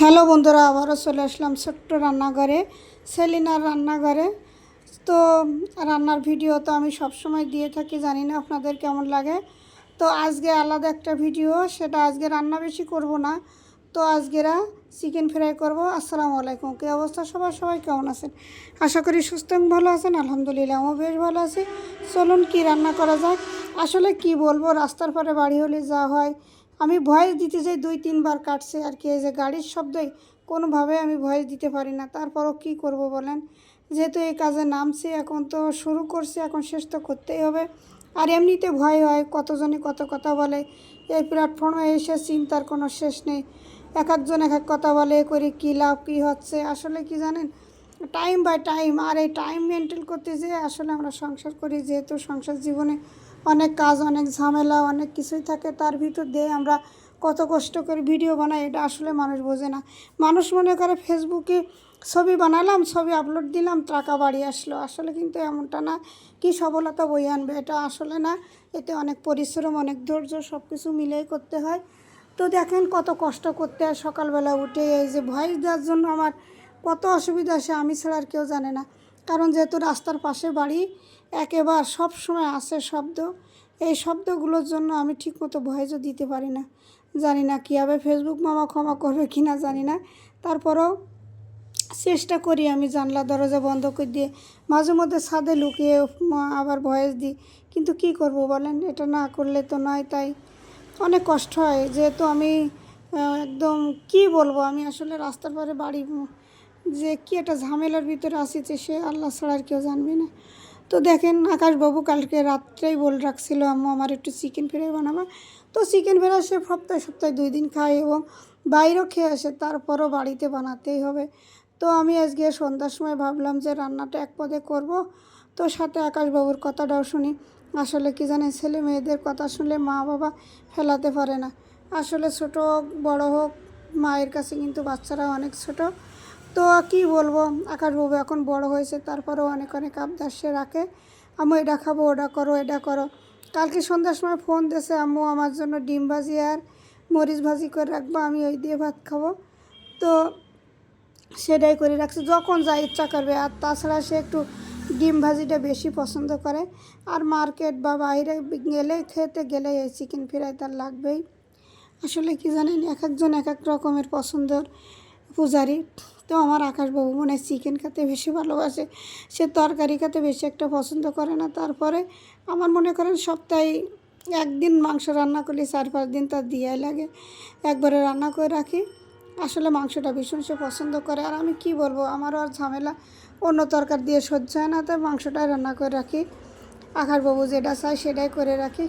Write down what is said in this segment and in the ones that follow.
Hello বন্ধুরা, আবারও চলে আসলাম ছোট্ট রান্নাঘরে, সেলিনার রান্নাঘরে। তো রান্নার ভিডিও তো আমি সবসময় দিয়ে থাকি, জানি না আপনাদের কেমন লাগে। তো আজকে আলাদা একটা ভিডিও, সেটা আজকে রান্না বেশি করব না। তো আজকেরা চিকেন ফ্রাই করব। আসসালামু আলাইকুম, কী অবস্থা সবার? সবাই কেমন আছেন? আশা করি সুস্থ ভালো আছেন, আলহামদুলিল্লাহ আমিও বেশ ভালো আছি। চলুন কি রান্না করা যায় আসলে কি বলব, রাস্তার পরে বাড়ি হলে যা হয় আমি ভয়েস দিতে যাই, দুই, তিনবার কাটছে আর কি, এই যে গাড়ির শব্দই কোনোভাবে আমি ভয়েস দিতে পারি না। তারপরও কি করব বলেন? যেহেতু এই কাজে নামছি, এখন তো শুরু করছি, এখন শেষ তো করতেই হবে। আর এমনিতে ভয় হয়, কতজনে কত কথা বলে। এই প্ল্যাটফর্মে এসে চিন্তার কোনো শেষ নেই। এক একজন এক এক কথা বলে করে কী লাভ, কী হচ্ছে, আসলে কি জানেন? টাইম বাই টাইম আর এই টাইম মেনটেন করতে যেয়ে আসলে আমরা সংসার করি, যেহেতু সংসার জীবনে অনেক কাজ, অনেক ঝামেলা, অনেক কিছুই থাকে, তার ভিতর দিয়ে আমরা কত কষ্ট করে ভিডিও বানাই, এটা আসলে মানুষ বোঝে না। মানুষ মনে করে ফেসবুকে ছবি বানালাম, ছবি আপলোড দিলাম, টাকা বাড়ি আসলো। আসলে কিন্তু এমনটা না, কি সফলতা বই আনবে, এটা আসলে না। এতে অনেক পরিশ্রম, অনেক ধৈর্য সব কিছু মিলেই করতে হয়। তো দেখেন কত কষ্ট করতে হয় সকালবেলা উঠে, এই যে ভয়েস দেওয়ার জন্য আমার কত অসুবিধা আসে আমি ছাড়া আর কেউ জানে না। কারণ যেহেতু রাস্তার পাশে বাড়ি, একেবার সব সময় আসে শব্দ। এই শব্দগুলোর জন্য আমি ঠিকমতো ভয়েসও দিতে পারি না। জানি না কীভাবে ফেসবুক মামা ক্ষমা করবে কি না জানি না। তারপরেও চেষ্টা করি আমি জানলা দরজা বন্ধ করে দিয়ে মাঝে মধ্যে ছাদে লুকিয়ে আবার ভয়েস দিই। কিন্তু কি করব বলেন? এটা না করলে তো নয় তাই। অনেক কষ্ট হয়। যেহেতু আমি একদম কি বলব? আমি আসলে রাস্তার পরে বাড়ি যে কি একটা ঝামেলার ভিতরে আসিছে সে আল্লাহ ছাড়া আর কেউ জানবে না। তো দেখেন, আকাশবাবু কালকে রাত্রেই বল রাখছিল, আম্মু, আমার একটু চিকেন ফ্রাই বানাবা। তো চিকেন ফ্রাই সে সপ্তাহে সপ্তাহে দুই দিন খায় এবং বাইরেও খেয়ে আসে, তারপরও বাড়িতে বানাতেই হবে। তো আমি আজকে সন্ধ্যার সময় ভাবলাম যে রান্নাটা এক পদে করব। তো সাথে আকাশবাবুর কথাটাও শুনি। আসলে কি জানে ছেলে মেয়েদের কথা শুনলে মা বাবা ফেলাতে পারে না। আসলে ছোট হোক বড় হোক, মায়ের কাছে কিন্তু বাচ্চারা অনেক ছোট। তো কি বলব? আকাশবাবু এখন বড় হয়েছে, তারপরেও অনেক অনেক আবদার সে রাখে। আম্মু, এটা খাব, ওটা করো, এটা করো। কালকে সন্ধ্যার সময় ফোন দিয়েছে আম্মু, আমার জন্য ডিম ভাজি আর মরিচ ভাজি করে রাখব, আমি ওই দিয়ে ভাত খাব। তো সেটাই করে রাখছে, যখন যা ইচ্ছা করবে। আর তাছাড়া সে একটু ডিম ভাজিটা বেশি পছন্দ করে। আর মার্কেট বা বাইরে গেলে, খেতে গেলে এই চিকেন ফ্রাই তার লাগবেই। আসলে কি জানেন, এক একজন এক এক রকমের পছন্দের। পূজারি। তো আমার আকাশবাবু মনে হয় চিকেন খেতে বেশি ভালোবাসে। সে তরকারি খেতে বেশি একটা পছন্দ করে না। তারপরে আমার মনে করেন সপ্তাহে একদিন মাংস রান্না করলে চার পাঁচ দিন তার দিয়াই লাগে। একবারে রান্না করে রাখি। আসলে মাংসটা ভীষণ সে পছন্দ করে। আর আমি কি বলব আমারও আর ঝামেলা। অন্য তরকার দিয়ে সহ্য হয় না, তাই মাংসটাই রান্না করে রাখি। আকাশবাবু যেটা চায় সেটাই করে রাখি।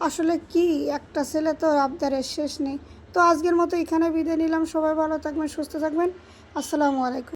আসলে কি, একটা ছেলে তো আবদারের শেষ নেই। তো আজকের মতো এখানে বিদায় নিলাম। সবাই ভালো থাকবেন সুস্থ থাকবেন। আসসালামু আলাইকুম।